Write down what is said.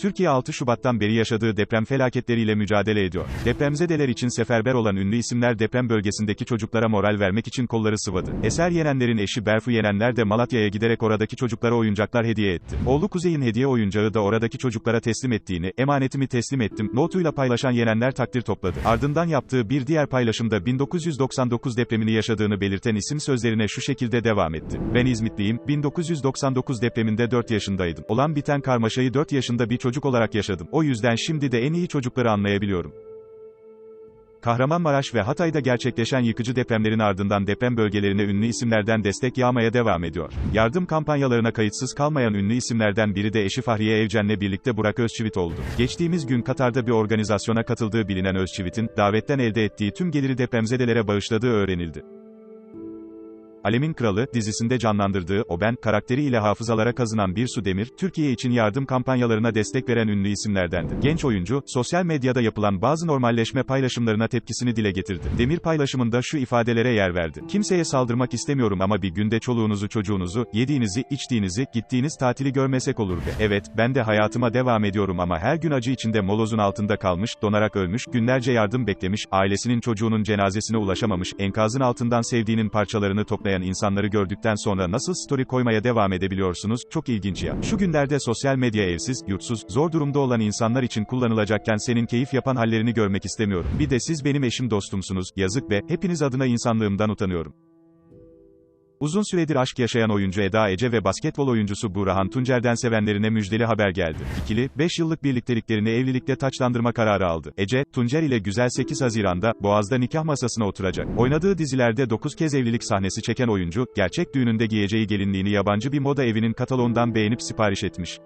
Türkiye 6 Şubat'tan beri yaşadığı deprem felaketleriyle mücadele ediyor. Depremzedeler için seferber olan ünlü isimler deprem bölgesindeki çocuklara moral vermek için kolları sıvadı. Eser Yenenler'in eşi Berfu Yenenler de Malatya'ya giderek oradaki çocuklara oyuncaklar hediye etti. Oğlu Kuzey'in hediye oyuncağı da oradaki çocuklara teslim ettiğini, emanetimi teslim ettim, notuyla paylaşan Yenenler takdir topladı. Ardından yaptığı bir diğer paylaşımda 1999 depremini yaşadığını belirten isim sözlerine şu şekilde devam etti. Ben İzmitliyim, 1999 depreminde 4 yaşındaydım. Olan biten karmaşayı 4 yaşında bir çocuk olarak yaşadım. O yüzden şimdi de en iyi çocukları anlayabiliyorum. Kahramanmaraş ve Hatay'da gerçekleşen yıkıcı depremlerin ardından deprem bölgelerine ünlü isimlerden destek yağmaya devam ediyor. Yardım kampanyalarına kayıtsız kalmayan ünlü isimlerden biri de eşi Fahriye Evcen'le birlikte Burak Özçivit oldu. Geçtiğimiz gün Katar'da bir organizasyona katıldığı bilinen Özçivit'in, davetten elde ettiği tüm geliri depremzedelere bağışladığı öğrenildi. Alemin Kralı, dizisinde canlandırdığı O Ben, karakteriyle hafızalara kazınan Birsu Demir, Türkiye için yardım kampanyalarına destek veren ünlü isimlerdendi. Genç oyuncu, sosyal medyada yapılan bazı normalleşme paylaşımlarına tepkisini dile getirdi. Demir paylaşımında şu ifadelere yer verdi. Kimseye saldırmak istemiyorum ama bir günde çoluğunuzu çocuğunuzu, yediğinizi, içtiğinizi, gittiğiniz tatili görmesek olur be. Evet, ben de hayatıma devam ediyorum ama her gün acı içinde molozun altında kalmış, donarak ölmüş, günlerce yardım beklemiş, ailesinin çocuğunun cenazesine ulaşamamış, enkazın altından sevdiğinin parçalarını toplayan insanları gördükten sonra nasıl story koymaya devam edebiliyorsunuz? Çok ilginç ya. Şu günlerde sosyal medya evsiz, yurtsuz, zor durumda olan insanlar için kullanılacakken senin keyif yapan hallerini görmek istemiyorum. Bir de siz benim eşim dostumsunuz, yazık be, hepiniz adına insanlığımdan utanıyorum. Uzun süredir aşk yaşayan oyuncu Eda Ece ve basketbol oyuncusu Burhan Tuncer'den sevenlerine müjdeli haber geldi. İkili, 5 yıllık birlikteliklerini evlilikle taçlandırma kararı aldı. Ece, Tuncer ile Güzel 8 Haziran'da, Boğaz'da nikah masasına oturacak. Oynadığı dizilerde 9 kez evlilik sahnesi çeken oyuncu, gerçek düğününde giyeceği gelinliğini yabancı bir moda evinin kataloğundan beğenip sipariş etmiş.